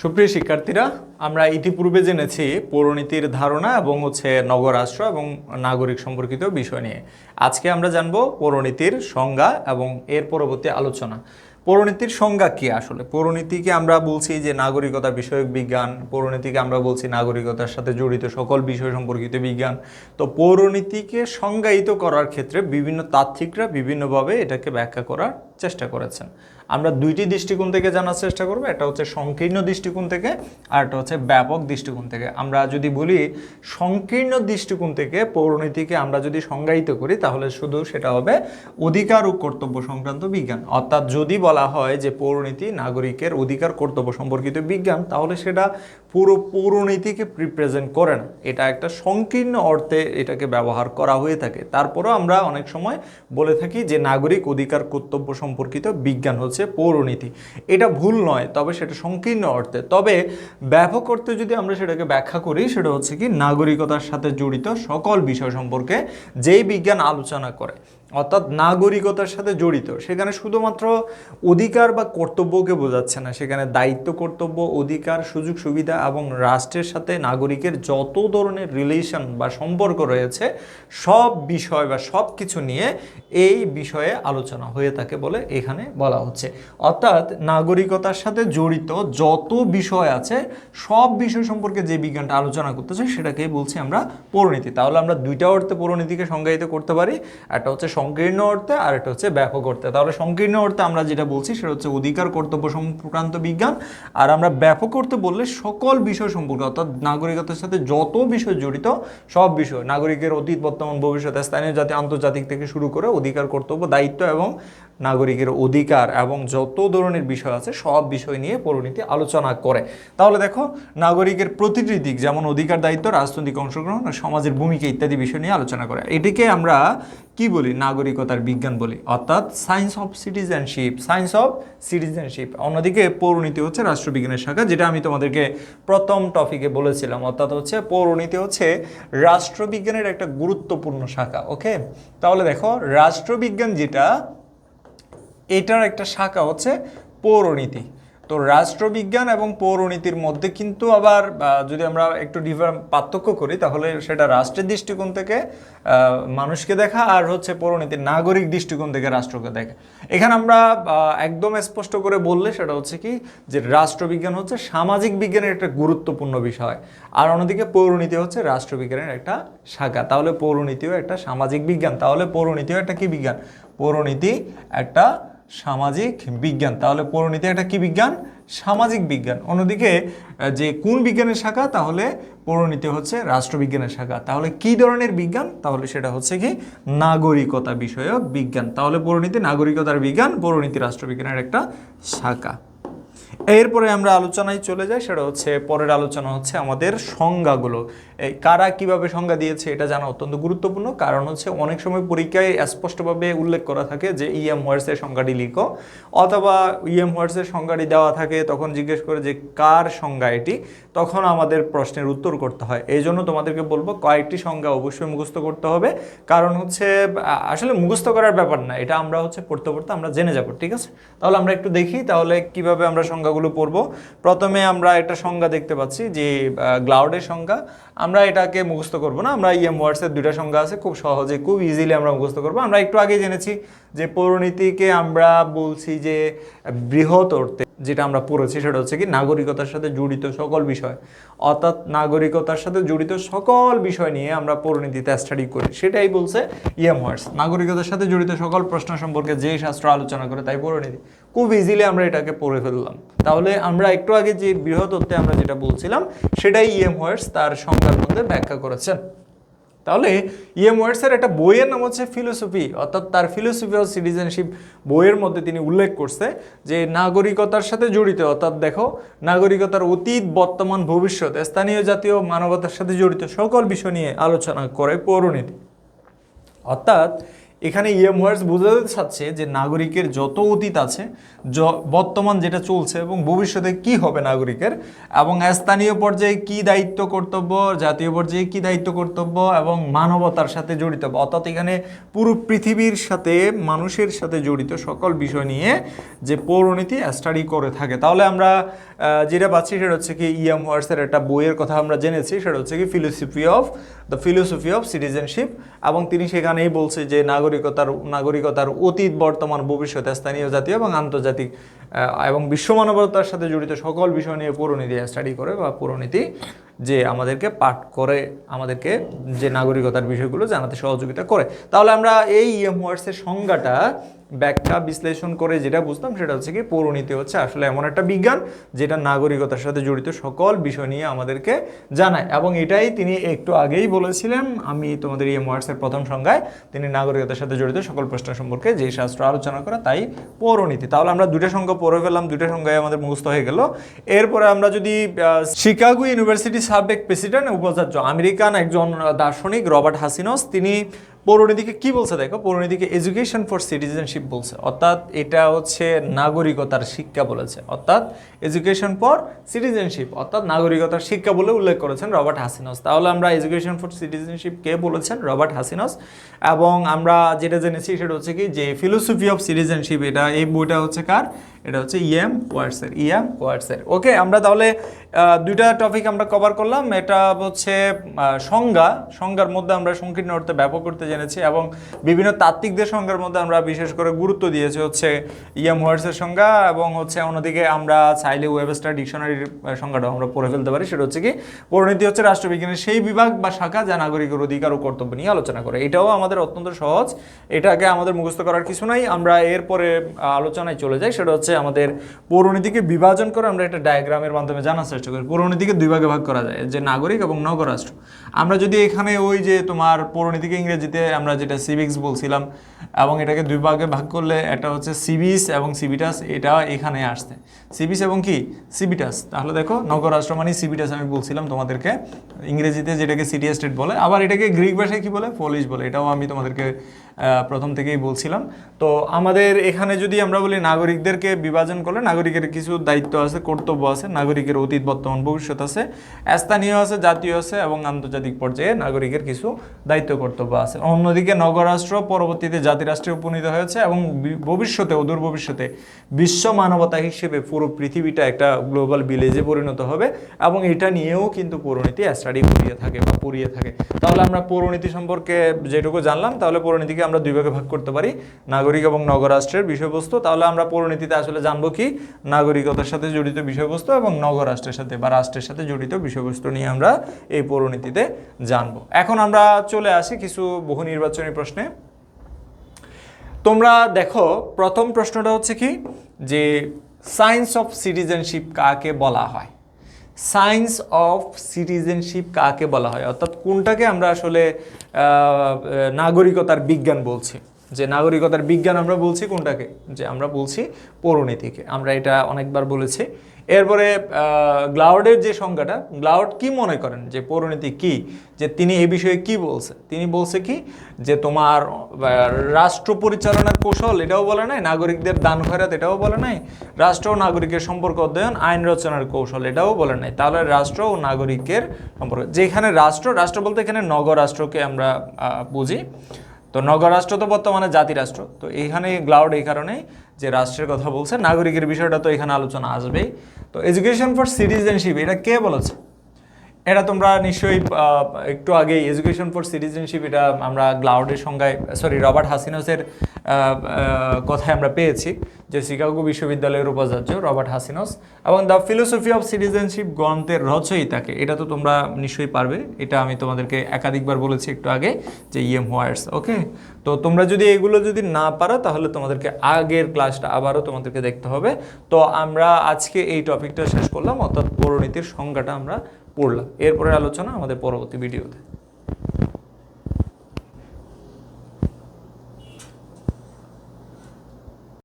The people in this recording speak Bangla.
সুপ্রিয় শিক্ষার্থীরা, আমরা ইতিপূর্বে জেনেছি পৌরনীতির ধারণা এবং হচ্ছে নগরাষ্ট্র এবং নাগরিক সম্পর্কিত বিষয় নিয়ে। আজকে আমরা জানব পৌরনীতির সংজ্ঞা এবং এর পরবর্তী আলোচনা। পৌরনীতির সংজ্ঞা কি আসলে? পৌরনীতিকে আমরা বলছি যে নাগরিকতা বিষয়ক বিজ্ঞান, পৌরনীতিকে আমরা বলছি নাগরিকতার সাথে জড়িত সকল বিষয় সম্পর্কিত বিজ্ঞান। তো পৌরনীতিকে সংজ্ঞায়িত করার ক্ষেত্রে বিভিন্ন তাত্ত্বিকরা বিভিন্নভাবে এটাকে ব্যাখ্যা করার চেষ্টা করেছেন। আমরা দুইটি দৃষ্টিকোণ থেকে জানার চেষ্টা করব, একটা হচ্ছে সংকীর্ণ দৃষ্টিকোণ থেকে আর একটা হচ্ছে ব্যাপক দৃষ্টিকোণ থেকে। আমরা যদি বলি সংকীর্ণ দৃষ্টিকোণ থেকে পৌরনীতিকে আমরা যদি সংজ্ঞায়িত করি, তাহলে শুধু সেটা হবে অধিকার ও কর্তব্য সংক্রান্ত বিজ্ঞান। অর্থাৎ যদি বলা হয় যে পৌরনীতি নাগরিকের অধিকার, কর্তব্য সম্পর্কিত বিজ্ঞান, তাহলে সেটা পুরো পৌরনীতিকে প্রিপ্রেজেন্ট করে না। এটা একটা সংকীর্ণ অর্থে এটাকে ব্যবহার করা হয়ে থাকে। তারপরেও আমরা অনেক সময় বলে থাকি যে নাগরিক অধিকার, কর্তব্য সম্পর্কিত বিজ্ঞান হচ্ছে পৌরনীতি। এটা ভুল নয়, তবে সেটা সংকীর্ণ অর্থে। তবে ব্যাপক অর্থে যদি আমরা সেটাকে ব্যাখ্যা করি, সেটা হচ্ছে কি, নাগরিকতার সাথে জড়িত সকল বিষয় সম্পর্কে যেই বিজ্ঞান আলোচনা করে। অর্থাৎ নাগরিকতার সাথে জড়িত, সেখানে শুধুমাত্র অধিকার বা কর্তব্যকে বোঝাচ্ছে না, সেখানে দায়িত্ব, কর্তব্য, অধিকার, সুযোগ, সুবিধা এবং রাষ্ট্রের সাথে নাগরিকের যত ধরনের রিলেশন বা সম্পর্ক রয়েছে, সব বিষয় বা সব কিছু নিয়ে এই বিষয়ে আলোচনা হয়ে থাকে বলে এখানে বলা হচ্ছে। অর্থাৎ নাগরিকতার সাথে জড়িত যত বিষয় আছে, সব বিষয় সম্পর্কে যে বিজ্ঞানটা আলোচনা করতেছে সেটাকে বলছি আমরা পরিণতি। তাহলে আমরা দুইটা অর্থে পরিণতিকে সংজ্ঞায়িত করতে পারি, একটা হচ্ছে সংকীর্ণ অর্থে, আর একটা হচ্ছে ব্যাপক অর্থে। তাহলে সংকীর্ণ অর্থে আমরা যেটা বলছি, সেটা হচ্ছে অধিকার, কর্তব্য সংক্রান্ত বিজ্ঞান। আর আমরা ব্যাপক অর্থে বললে সকল বিষয় সম্পর্কে অর্থাৎ নাগরিকতার সাথে যত বিষয় জড়িত, সব বিষয়, নাগরিকের অতীত, বর্তমান ভবিষ্যতে স্থানীয় জাতি, আন্তর্জাতিক থেকে শুরু করে অধিকার, কর্তব্য, দায়িত্ব এবং নাগরিকের অধিকার এবং যত ধরনের বিষয় আছে, সব বিষয় নিয়ে পরিণতি আলোচনা করে। তাহলে দেখো, নাগরিকের প্রতিটি দিক, যেমন অধিকার, দায়িত্ব, রাজনৈতিক অংশগ্রহণ, সমাজের ভূমিকা ইত্যাদি বিষয় নিয়ে আলোচনা করে। এটিকে আমরা কি বলি? নাগরিকতার বিজ্ঞান বলি। অর্থাৎ science of citizenship science of citizenship অন্যদিকে পৌরনীতি হচ্ছে রাষ্ট্রবিজ্ঞানের শাখা, যেটা আমি তোমাদেরকে প্রথম টপিকে বলেছিলাম। অর্থাৎ হচ্ছে পৌরনীতি হচ্ছে রাষ্ট্রবিজ্ঞানের একটা গুরুত্বপূর্ণ শাখা ওকে তাহলে দেখো, রাষ্ট্রবিজ্ঞান যেটা, এটার একটা শাখা হচ্ছে পৌরনীতি। তো রাষ্ট্রবিজ্ঞান এবং পৌরনীতির মধ্যে কিন্তু আবার যদি আমরা একটু ডিফার পার্থক্য করি, তাহলে সেটা রাষ্ট্রের দৃষ্টিকোণ থেকে মানুষকে দেখা আর হচ্ছে পৌরনীতির নাগরিক দৃষ্টিকোণ থেকে রাষ্ট্রকে দেখা। এখানে আমরা একদম স্পষ্ট করে বললে সেটা হচ্ছে কি, যে রাষ্ট্রবিজ্ঞান হচ্ছে সামাজিক বিজ্ঞানের একটা গুরুত্বপূর্ণ বিষয়, আর অন্যদিকে পৌরনীতি হচ্ছে রাষ্ট্রবিজ্ঞানের একটা শাখা। তাহলে পৌরনীতিও একটা সামাজিক বিজ্ঞান, তাহলে পৌরনীতিও একটা কি বিজ্ঞান? পৌরনীতি একটা সামাজিক বিজ্ঞান। তাহলে পরিণতি একটা কি বিজ্ঞান? সামাজিক বিজ্ঞান। অন্যদিকে যে কোন বিজ্ঞানের শাখা, তাহলে পরিণতি হচ্ছে রাষ্ট্রবিজ্ঞানের শাখা। তাহলে কি ধরনের বিজ্ঞান? তাহলে সেটা হচ্ছে কি নাগরিকতা বিষয়ক বিজ্ঞান। তাহলে পরিণতি নাগরিকতার বিজ্ঞান পরিণতি রাষ্ট্রবিজ্ঞানের একটা শাখা। এরপরে আমরা আলোচনায় চলে যাই, সেটা হচ্ছে পরের আলোচনা হচ্ছে আমাদের সংজ্ঞাগুলো। কারা কীভাবে সংজ্ঞা দিয়েছে এটা জানা অত্যন্ত গুরুত্বপূর্ণ। কারণ হচ্ছে অনেক সময় পরীক্ষায় স্পষ্টভাবে উল্লেখ করা থাকে যে ইএম ওয়ার্সের সংজ্ঞাটি লিখো। অথবা ইএম হোয়ার্সের সংজ্ঞাটি দেওয়া থাকে, তখন জিজ্ঞেস করে যে কার সংজ্ঞা এটি? তখন আমাদের প্রশ্নের উত্তর করতে হয়। এই জন্য তোমাদেরকে বলব, কয়েকটি সংজ্ঞা অবশ্যই মুখস্থ করতে হবে। কারণ হচ্ছে আসলে মুখস্থ করার ব্যাপার না, এটা আমরা হচ্ছে পড়তে পড়তে আমরা জেনে যাব, ঠিক আছে? তাহলে আমরা একটু দেখি, তাহলে কীভাবে আমরা সংজ্ঞাগুলো পড়ব। প্রথমে আমরা একটা সংজ্ঞা দেখতে পাচ্ছি যে গ্লাউডের সংজ্ঞা। আমরা এটাকে মুখস্থ করব না, আমরা ইএম ওয়ার্ডসের দুইটা সংজ্ঞা আছে, খুব সহজে, খুব ইজিলি আমরা মুখস্থ করব। আমরা একটু আগে জেনেছি যে পৌরনীতিকে আমরা বলছি যে বৃহৎ অর্থে যেটা আমরা পড়েছি সেটা হচ্ছে কি নাগরিকতার সাথে জড়িত সকল বিষয়। অর্থাৎ নাগরিকতার সাথে জড়িত সকল বিষয় নিয়ে আমরা পরিণতিতে স্টাডি করি। সেটাই বলছে ইএম ওয়ার্ডস। নাগরিকতার সাথে জড়িত সকল প্রশ্ন সম্পর্কে যে শাস্ত্র আলোচনা করে তাই পরিণতি। খুব ইজিলি আমরা এটাকে পড়ে ফেললাম। তাহলে আমরা একটু আগে যে বৃহৎ আমরা যেটা বলছিলাম, সেটাই ইএম ওয়ার্ডস তার সংজ্ঞার মধ্যে ব্যাখ্যা করেছেন। তাহলে ইএম ওয়ার্ডসের একটা বইয়ের নাম হচ্ছে ফিলোসফি অর্থাৎ তার ফিলোসফি অফ সিটিজেনশিপ বইয়ের মধ্যে তিনি উল্লেখ করছে যে নাগরিকতার সাথে জড়িত, অর্থাৎ দেখো, নাগরিকতার অতীত, বর্তমান, ভবিষ্যৎ, স্থানীয় জাতীয় মানবতার সাথে জড়িত সকল বিষয় নিয়ে আলোচনা করে পৌরনীতি। অর্থাৎ এখানে ইএম ওয়ার্ডস বোঝাতে চাচ্ছে যে নাগরিকের যত অতীত আছে বর্তমান যেটা চলছে এবং ভবিষ্যতে কি হবে নাগরিকের, এবং স্থানীয় পর্যায়ে কি দায়িত্ব কর্তব্য, জাতীয় পর্যায়ে কি দায়িত্ব কর্তব্য এবং মানবতার সাথে জড়িত অর্থাৎ এখানে পুরো পৃথিবীর সাথে, মানুষের সাথে জড়িত সকল বিষয় নিয়ে যে পৌরনীতি স্টাডি করে থাকে। তাহলে আমরা যেটা পাচ্ছি সেটা হচ্ছে কি ইএম ওয়ার্সের একটা বইয়ের কথা আমরা জেনেছি, সেটা হচ্ছে কি philosophy of the philosophy of citizenship এবং তিনি সেখানেই বলছে যে নাগরিকতার নাগরিকতার অতীত, বর্তমান, ভবিষ্যৎ, স্থানীয় জাতীয় এবং আন্তর্জাতিক এবং বিশ্ব মানবতার সাথে জড়িত সকল বিষয় নিয়ে পুরনীতি স্টাডি করে বা পৌরনীতি যে আমাদেরকে পাঠ করে, আমাদেরকে যে নাগরিকতার বিষয়গুলো জানাতে সহযোগিতা করে। তাহলে আমরা এই ইএম ওয়ার্ডসের সংজ্ঞাটা ব্যাখ্যা, বিশ্লেষণ করে যেটা বুঝতাম সেটা হচ্ছে কি, পৌরনীতি হচ্ছে আসলে এমন একটা বিজ্ঞান যেটা নাগরিকতার সাথে জড়িত সকল বিষয় নিয়ে আমাদেরকে জানায়। এবং এটাই তিনি একটু আগেই বলেছিলেন, আমি তোমাদের ইএম ওয়ার্ডসের প্রথম সংজ্ঞায় তিনি নাগরিকতার সাথে জড়িত সকল প্রশ্ন সম্পর্কে যে শাস্ত্র আলোচনা করা তাই পৌরনীতি। তাহলে আমরা দুটো সংখ্যা পড়ে ফেললাম দুটো সংখ্যায় আমাদের মুখস্থ হয়ে গেল। এরপরে আমরা যদি শিকাগো ইউনিভার্সিটি সাবেক প্রেসিডেন্ট, উপাচার্য আমেরিকান একজন দার্শনিক, রবার্ট হাসিনস, তিনি পৌরনীতিকে কি বলছে দেখো? পৌরনীতিকে এডুকেশন ফর সিটিজেনশিপ বলছে। অর্থাৎ এটা হচ্ছে নাগরিকতার শিক্ষা বলেছে। অর্থাৎ এডুকেশন ফর সিটিজেনশিপ অর্থাৎ নাগরিকতার শিক্ষা বলে উল্লেখ করেছেন রবার্ট হাসিনস। তাহলে আমরা এডুকেশন ফর সিটিজেনশিপ কে বলেছেন? Robert Hutchins. এবং আমরা যেটা জেনেছি সেটা হচ্ছে কি? যে ফিলোসফি অফ সিটিজেনশিপ এটা এই বইটা হচ্ছে কার? এটা হচ্ছে ইএম ওয়ার্ডসের ইএম ওয়ার্ডসের ওকে আমরা তাহলে দুইটা টপিক আমরা কভার করলাম। এটা হচ্ছে সংজ্ঞা। সংজ্ঞার মধ্যে আমরা সংকীর্ণ অর্থে ব্যাপক করতে জেনেছি এবং বিভিন্ন তাত্ত্বিকদের সংজ্ঞার মধ্যে আমরা বিশেষ করে গুরুত্ব দিয়েছি। হচ্ছে ইএম ওয়ার্ডসের সংজ্ঞা এবং হচ্ছে অন্যদিকে আমরা চাইলে ওয়েবস্টার ডিকশনারির সংজ্ঞাটাও আমরা পড়ে ফেলতে পারি। সেটা হচ্ছে কি, পরিণতি হচ্ছে রাষ্ট্রবিজ্ঞানের সেই বিভাগ বা শাখা যা নাগরিকের অধিকার ও কর্তব্য নিয়ে আলোচনা করে। এটাও আমাদের অত্যন্ত সহজ। এটাকে আমাদের মুখস্থ করার কিছু নাই। আমরা এরপরে আলোচনায় চলে যাই। সেটা হচ্ছে আমাদের পৌরনীতিকে বিভাজন করে, আমরা একটা ডায়াগ্রামের মাধ্যমে জানার চেষ্টা করি। পৌরনীতিকে দুই ভাগে ভাগ করা যায়, যে নাগরিক এবং নগরাষ্ট্র। আমরা যদি এখানে ওই যে তোমার পৌরনীতিকে ইংরেজিতে আমরা যেটা সিভিক্স বলছিলাম, এবং এটাকে দুই ভাগে ভাগ করলে এটা হচ্ছে সিভিস এবং সিবিটাস এটা এখানে আসছে। সিভিস এবং কি? সিবিটাস তাহলে দেখো, নগরাষ্ট্র মানে সিবিটাস আমি বলছিলাম তোমাদেরকে। ইংরেজিতে যেটাকে সিটি স্টেট বলে, আবার এটাকে গ্রিক ভাষায় কি বলে? পলিশ বলে। এটাও আমি তোমাদেরকে প্রথম থেকেই বলছিলাম। তো আমাদের এখানে যদি আমরা বলি নাগরিকদেরকে বিভাজন করলে নাগরিকের কিছু দায়িত্ব আছে, কর্তব্য আছে, নাগরিকের অতীত, বর্তমান, ভবিষ্যৎ আছে, স্থানীয় আছে, জাতীয় আছে এবং আন্তর্জাতিক পর্যায়ে নাগরিকের কিছু দায়িত্ব, কর্তব্য আছে। অন্যদিকে নগরাষ্ট্র পরবর্তীতে জাতিরাষ্ট্রে উপনীত হয়েছে এবং ভবিষ্যতে অদূর ভবিষ্যতে বিশ্ব মানবতা হিসেবে পুরো পৃথিবীটা একটা গ্লোবাল ভিলেজে পরিণত হবে এবং এটা নিয়েও কিন্তু পৌরনীতি স্টাডি করিয়ে থাকে বা পড়িয়ে থাকে। তাহলে আমরা পৌরনীতি সম্পর্কে যেটুকু জানলাম, তাহলে পৌরনীতিকে আমরা দুই ভাগে ভাগ করতে পারি, নাগরিক এবং নগরাষ্ট্রের বিষয়বস্তু। তাহলে আমরা পৌরনীতিতে আসলে জানব কি? নাগরিকতার সাথে জড়িত বিষয়বস্তু এবং নগরাষ্ট্রের সাথে বা রাষ্ট্রের সাথে জড়িত বিষয়বস্তু নিয়ে আমরা এই পৌরনীতিতে জানব। এখন আমরা চলে আসি কিছু বহু নির্বাচনী প্রশ্নে। তোমরা দেখো, প্রথম প্রশ্নটা হচ্ছে কি? যে সায়েন্স অফ সিটিজেনশিপ কাকে বলা হয়? সায়েন্স অফ সিটিজেনশিপ কাকে বলা হয়? অর্থাৎ কোনটাকে আমরা আসলে নাগরিকতার বিজ্ঞান বলছি? যে নাগরিকতার বিজ্ঞান আমরা বলছি কোনটাকে? যে আমরা বলছি পৌরনীতিকে। আমরা এটা অনেকবার বলেছি। এরপরে গ্লাউডের যে সংজ্ঞাটা, গ্লাউড কি মনে করেন? যে পৌরনীতি কি? যে তিনি এ বিষয়ে কি বলছে? তিনি বলছে কি? যে তোমার রাষ্ট্র পরিচালনার কৌশল এটাও বলে নাই, নাগরিকদের দান খয়রাত এটাও বলে নাই, রাষ্ট্র ও নাগরিকের সম্পর্ক অধ্যয়ন, আইন রচনার কৌশল এটাও বলে নাই। তাহলে রাষ্ট্র ও নাগরিকের সম্পর্ক, যেখানে রাষ্ট্র রাষ্ট্র বলতে এখানে নগরাষ্ট্রকে আমরা বুঝি। তো নগরাষ্ট্র তো বর্তমানে জাতিরাষ্ট্র। তো এইখানে গ্লাউড এই কারণেই যে রাষ্ট্রের কথা বলছে, নাগরিকের বিষয়টা তো এখানে আলোচনা আসবেই। তো এডুকেশন ফর সিটিজেনশিপ এটা কে বলেছে? এটা তোমরা নিশ্চয়ই একটু আগেই এডুকেশন ফর সিটিজেনশিপ এটা আমরা গ্লাউডের সংজ্ঞায় সরি রবার্ট হাসিনসের কথায় আমরা পেয়েছি যে শিকাগো বিশ্ববিদ্যালয়ের উপাচার্য রবার্ট হাসিনস এবং দ্য ফিলোসফি অফ সিটিজেনশিপ গ্রন্থের রচয়িতাকে। এটা তো তোমরা নিশ্চয়ই পারবে। এটা আমি তোমাদেরকে একাধিকবার বলেছি একটু আগে যে ইএম হোয়ার্স ওকে তো তোমরা যদি এগুলো যদি না পারো, তাহলে তোমাদেরকে আগের ক্লাসটা আবারও তোমাদেরকে দেখতে হবে। তো আমরা আজকে এই টপিকটা শেষ করলাম, অর্থাৎ পৌরনীতির সংজ্ঞাটা আমরা পড়লাম। এরপরের আলোচনা আমাদের পরবর্তী ভিডিওতে।